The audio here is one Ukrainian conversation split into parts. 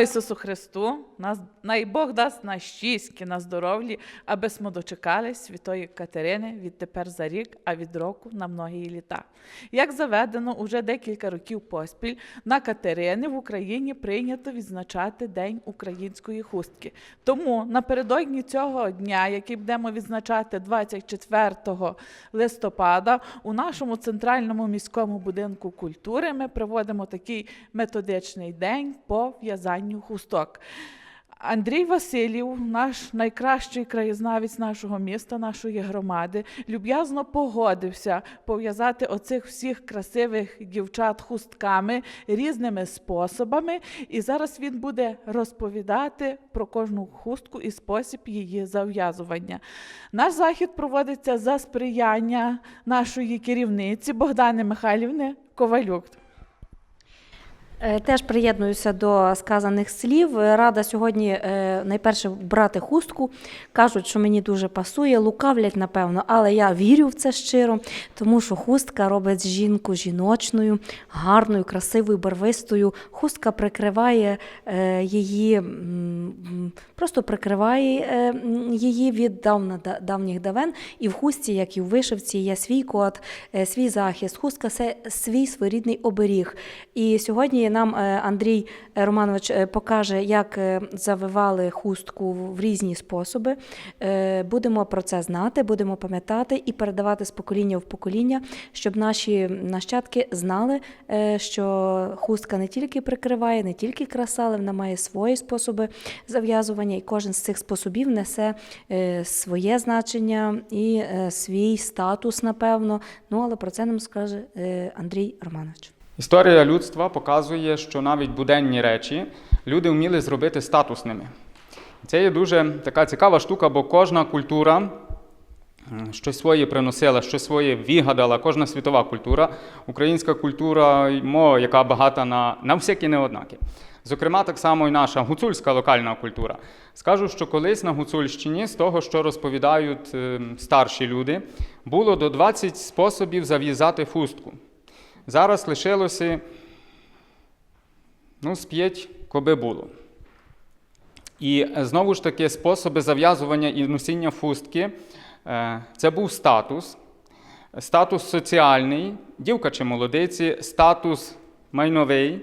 Ісусу Христу! Нас, Бог дасть на щастя, на здоров'ї, аби ми дочекали святої Катерини відтепер за рік, а від року на многі літа. Як заведено, уже декілька років поспіль на Катерини в Україні прийнято відзначати День української хустки. Тому напередодні цього дня, який будемо відзначати 24 листопада, у нашому центральному міському будинку культури ми проводимо такий методичний день по в'язанню хусток. Андрій Васильєв, наш найкращий краєзнавець нашого міста, нашої громади, люб'язно погодився пов'язати оцих всіх красивих дівчат хустками різними способами. І зараз він буде розповідати про кожну хустку і спосіб її зав'язування. Наш захід проводиться за сприяння нашої керівниці Богдани Михайлівни Ковалюк. Е, Теж приєднуюся до сказаних слів. Рада сьогодні е, найперше брати хустку. Кажуть, що мені дуже пасує, лукавлять, напевно, але я вірю в це щиро, тому що хустка робить жінку жіночною, гарною, красивою, барвистою. Хустка прикриває е, її, просто прикриває її від давна, давніх давен. І в хустці, як і в вишивці, є свій код, свій захист. Хустка це свій своєрідний оберіг. І сьогодні нам е, Андрій Романович е, покаже, як е, завивали хустку в різні способи. Е, Будемо про це знати, будемо пам'ятати і передавати з покоління в покоління, щоб наші нащадки знали, е, що хустка не тільки прикриває, не тільки краса, але вона має свої способи зав'язування, і кожен з цих способів несе е, своє значення і е, свій статус, напевно. Ну, але про це нам скаже е, Андрій Романович. Історія людства показує, що навіть буденні речі люди вміли зробити статусними. Це є дуже така цікава штука, бо кожна культура щось своє приносила, щось своє вигадала, кожна світова культура, українська культура, яка багата на, на всякі неоднакі. Зокрема, так само і наша гуцульська локальна культура. Скажу, що колись на Гуцульщині, з того, що розповідають е, старші люди, було до 20 способів зав'язати хустку. Зараз лишилося ну, з п'ять, коби було. І е, знову ж таки, способи зав'язування і носіння фустки е, це був статус, статус соціальний, дівка чи молодиці, статус майновий,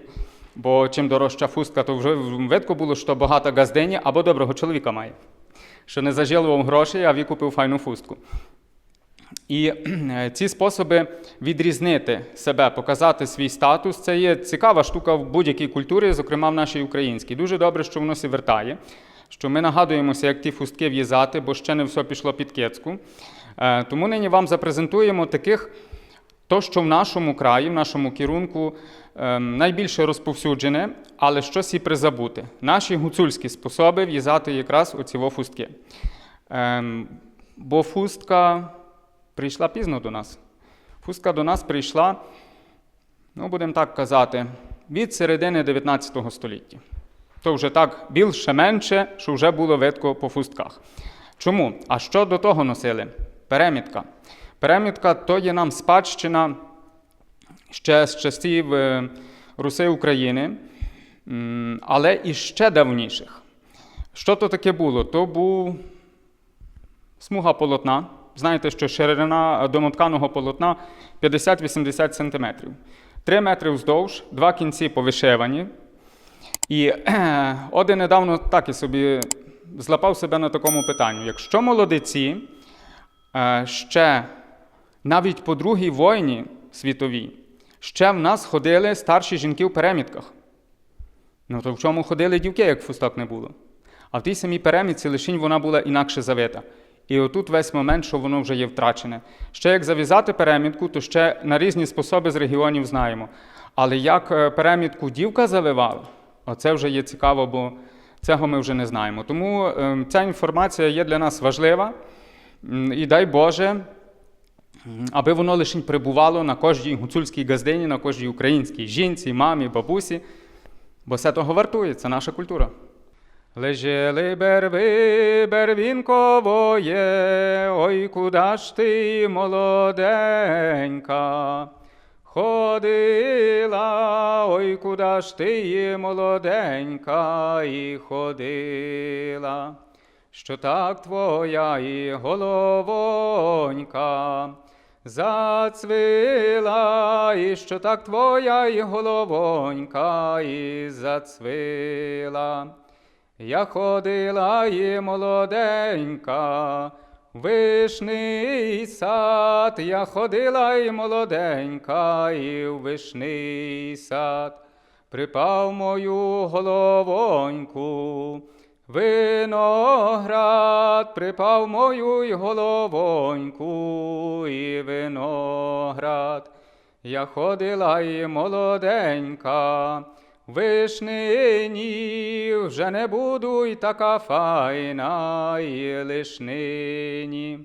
бо чим дорожча фустка, то вже видко було, що багата газдиня або доброго чоловіка має, що не зажалував грошей, а викупив файну фустку. І е, ці способи відрізнити себе, показати свій статус, це є цікава штука в будь-якій культурі, зокрема в нашій українській. Дуже добре, що воно сі вертає, що ми нагадуємося, як ті фустки в'язати, бо ще не все пішло під кецьку. Е, Тому нині вам запрезентуємо таких, то, що в нашому краї, в нашому керунку ем, найбільше розповсюджене, але щось і призабути. Наші гуцульські способи в'язати якраз оці фустки. Ем, Бо фустка прийшла пізно до нас. Фустка до нас прийшла, ну, будемо так казати, від середини 19 століття. То вже так більше менше, що вже було видко по фустках. Чому? А що до того носили? Перемітка. Перемітка то є нам спадщина ще з часів е, Руси України, але і ще давніших. Що то таке було? То був смуга полотна. Знаєте, що ширина домотканого полотна 50-80 см. 3 метри вздовж, два кінці повишивані. І один недавно так і собі злапав себе на такому питанню. Якщо молодиці е, ще навіть по Другій війні світовій, ще в нас ходили старші жінки в перемітках. Ну то в чому ходили дівки, як фусток не було? А в тій самій перемітці лишінь вона була інакше завита. І отут весь момент, що воно вже є втрачене. Ще як зав'язати перемітку, то ще на різні способи з регіонів знаємо. Але як е, перемітку дівка завивала, оце вже є цікаво, бо цього ми вже не знаємо. Тому е, ця інформація є для нас важлива. І дай Боже, аби воно лише прибувало на кожній гуцульській газдині, на кожній українській жінці, мамі, бабусі, бо все того вартує, це наша культура. Лежали берви бервінковоє, ой, куда ж ти молоденька? ходила, ой, куда ж ти молоденька і ходила, що так твоя і головонька зацвила, і що так твоя і головонька і зацвила. Я ходила і молоденька, вишний сад, я ходила і молоденька, і в вишний сад, припав мою головоньку, виноград, припав мою й головоньку, і виноград. Я ходила і молоденька, вишнині вже не буду й така файна, і лиш нині.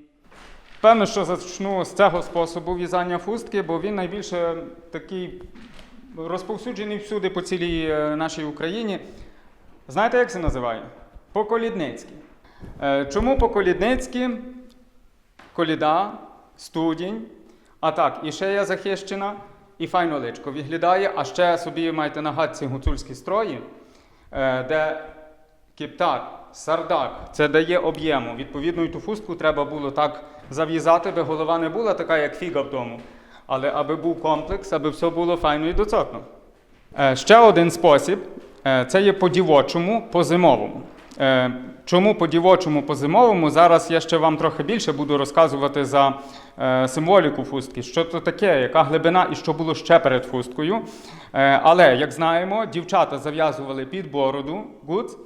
Певно, що зачну з цього способу в'язання фустки, бо він найбільше такий розповсюджений всюди по цілій е, нашій Україні. Знаєте, як це називає? По-колідницьки. Е, Чому по-колідницьки? Коліда, студінь, а так, і шея захищена, і файно личко виглядає, а ще собі маєте на гадці гуцульські строї, е, де кіптар, сардак, це дає об'єму. Відповідно, і ту фустку треба було так зав'язати, би голова не була така, як фіга вдома. Але аби був комплекс, аби все було файно і доцотно. Е, Ще один спосіб е, це є по-дівочому, по-зимовому. Е, Чому по-дівочому, по-зимовому? Зараз я ще вам трохи більше буду розказувати за е, символіку фустки, що це таке, яка глибина і що було ще перед фусткою. Е, Але, як знаємо, дівчата зав'язували під бороду гуц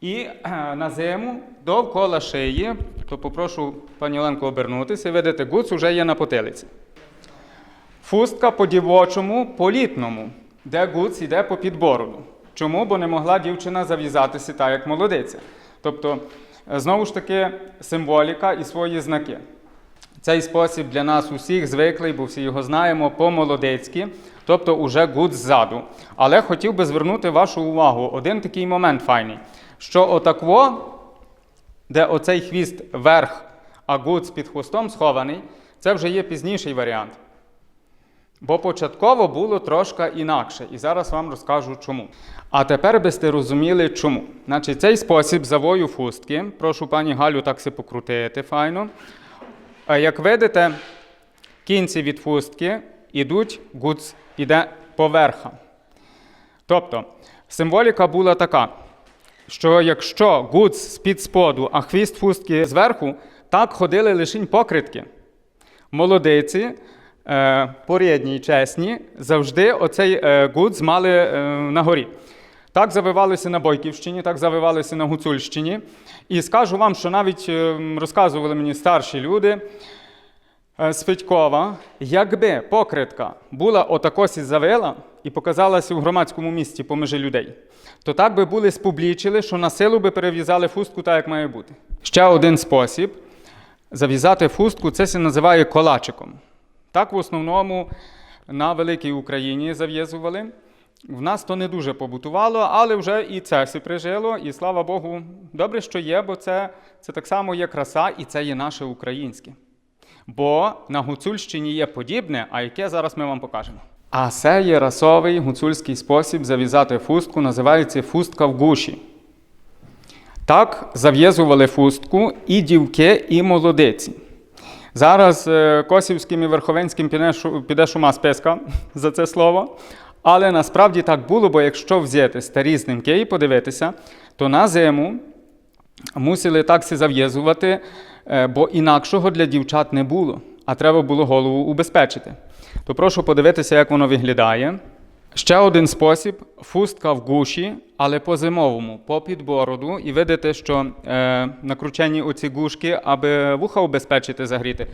і е, на зиму довкола шиї, то попрошу пані Оленку обернутися, видите, гуц вже є на потилиці. Фустка по дівочому, по літному, де гуц йде по підбороду. Чому? Бо не могла дівчина зав'язатися так, як молодиця. Тобто, е, знову ж таки, символіка і свої знаки. Цей спосіб для нас усіх звиклий, бо всі його знаємо, по-молодецьки, тобто уже гуц ззаду. Але хотів би звернути вашу увагу один такий момент файний, що отакво, де оцей хвіст вверх, а гуц під хвостом схований, це вже є пізніший варіант. Бо початково було трошки інакше, і зараз вам розкажу чому. А тепер би сте розуміли, чому. Значить, цей спосіб завою фустки, прошу пані Галю так се покрутити файно. А Як видите, кінці від фустки ідуть, гуц іде поверха. Тобто, символіка була така, що якщо гуц з-під споду, а хвіст фустки зверху, так ходили лишень покритки. Молодиці, е, порядні й чесні, завжди оцей е, гуц мали е, на горі. Так завивалися на Бойківщині, так завивалися на Гуцульщині. І скажу вам, що навіть е, розказували мені старші люди е, з Федькова, якби покритка була отакось і завила і показалася у громадському місці поміж людей, то так би були спублічили, що на силу би перев'язали фустку так, як має бути. Ще один спосіб зав'язати фустку це називає колачиком. Так в основному на Великій Україні зав'язували. В нас то не дуже побутувало, але вже і це си прижило, і слава Богу, добре, що є, бо це, це так само є краса, і це є наше українське. Бо на Гуцульщині є подібне, а яке зараз ми вам покажемо. А це є расовий гуцульський спосіб зав'язати фустку, називається фустка в гуші. Так зав'язували фустку і дівки, і молодиці. Зараз е, Косівським і Верховенським піде, шума списка за це слово. Але насправді так було, бо якщо взяти старі знімки і подивитися, то на зиму мусили так си зав'язувати, е, бо інакшого для дівчат не було, а треба було голову убезпечити. То прошу подивитися, як воно виглядає. Ще один спосіб фустка в гуші, але по зимовому, по підбороду. І видите, що е, накручені оці гушки, аби вуха убезпечити, загріти.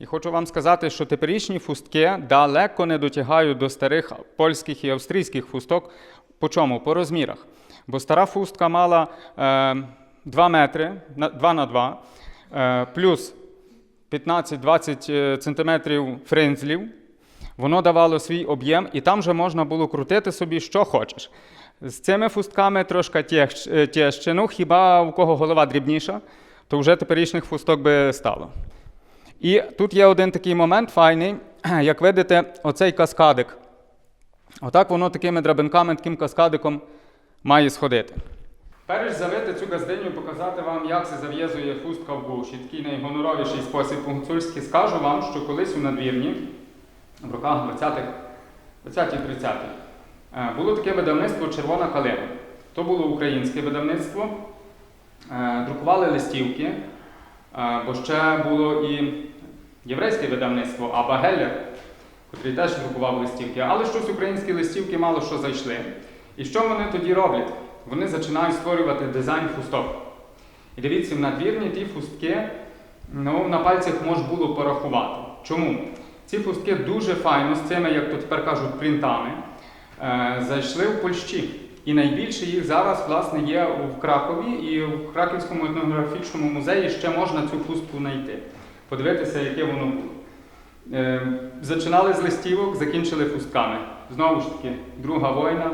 І хочу вам сказати, що теперішні фустки далеко не дотягають до старих польських і австрійських фусток. По чому? По розмірах. Бо стара фустка мала е, 2 метри, на- 2 на 2, е, плюс 15-20 е, сантиметрів френзлів. Воно давало свій об'єм, і там вже можна було крутити собі, що хочеш. З цими фустками трошки е. Ну, хіба у кого голова дрібніша, то вже теперішніх фусток би стало. І тут є один такий момент файний. як видите, оцей каскадик. Отак воно такими драбинками, таким каскадиком має сходити. Перш завити цю газдиню, показати вам, як це зав'язує хустка в гуші. Такий найгоноровіший спосіб по-гуцульськи. Скажу вам, що колись у надвірні, в роках 20-х, 20-30-х, е, було таке видавництво Червона калина. То було українське видавництво. Е, Друкували листівки, е, бо ще було і єврейське видавництво Аба Геллер, котрий теж друкував листівки. Але щось українські листівки мало що зайшли. І що вони тоді роблять? Вони починають створювати дизайн хусток. І дивіться, в надвірні ті хустки ну, на пальцях можна було порахувати. Чому? Ці хустки дуже файно з цими, як то тепер кажуть, принтами, е, зайшли в Польщі. І найбільше їх зараз власне є в Кракові і в Краківському етнографічному музеї ще можна цю хустку знайти. Подивитися, яке воно було. Е, Зачинали з листівок, закінчили хустками. Знову ж таки, друга війна.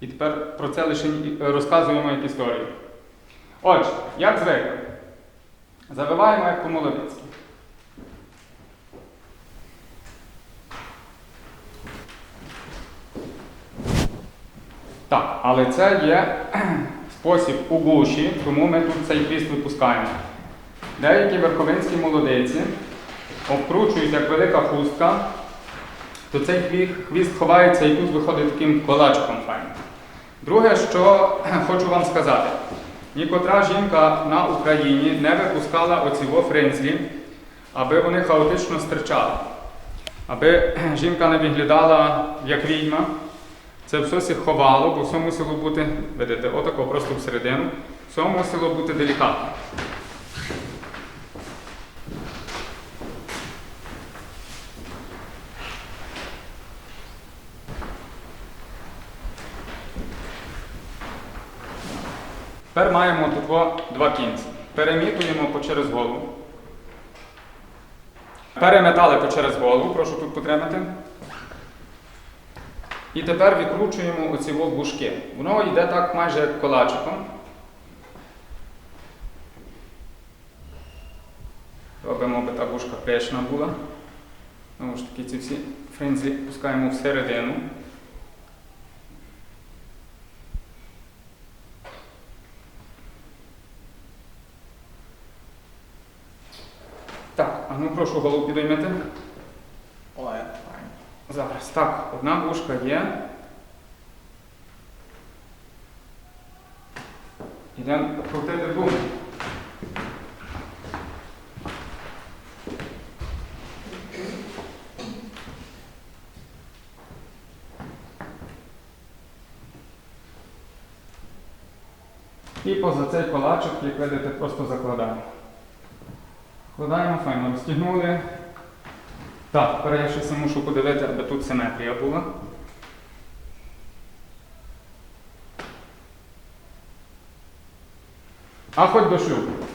І тепер про це лише розказуємо як історію. Отже, як звикли? Завиваємо як по-молодицьки. Так, але це є спосіб у гуші, тому ми тут цей хвіст випускаємо. Деякі верховинські молодиці обкручують як велика хустка, то цей хві- хвіст ховається і тут виходить таким колачком файним. Друге, що хочу вам сказати, нікотра жінка на Україні не випускала оці во френзлі, аби вони хаотично стирчали. Аби жінка не виглядала як відьма, це все се ховало, бо все мусило бути, видите, отако просто всередину, все мусило бути делікатно. Тепер маємо тут во два кінці. Перемітуємо по через голову. Переметали по через голову, прошу тут потримати. І тепер відкручуємо оці вовбушки. Воно йде так майже колачиком. Робимо, аби та вушка печна була. Знову ж таки, ці всі френзі пускаємо всередину. Так, а ну прошу голову підіймете. Так, одна вушка є. Йдемо крутити бум. І поза цей колачок, як видите, просто закладаємо. Вкладаємо, файно розтягнули. Так, тепер я ще мушу подивити, аби тут симетрія була. А хоч до шлюбу.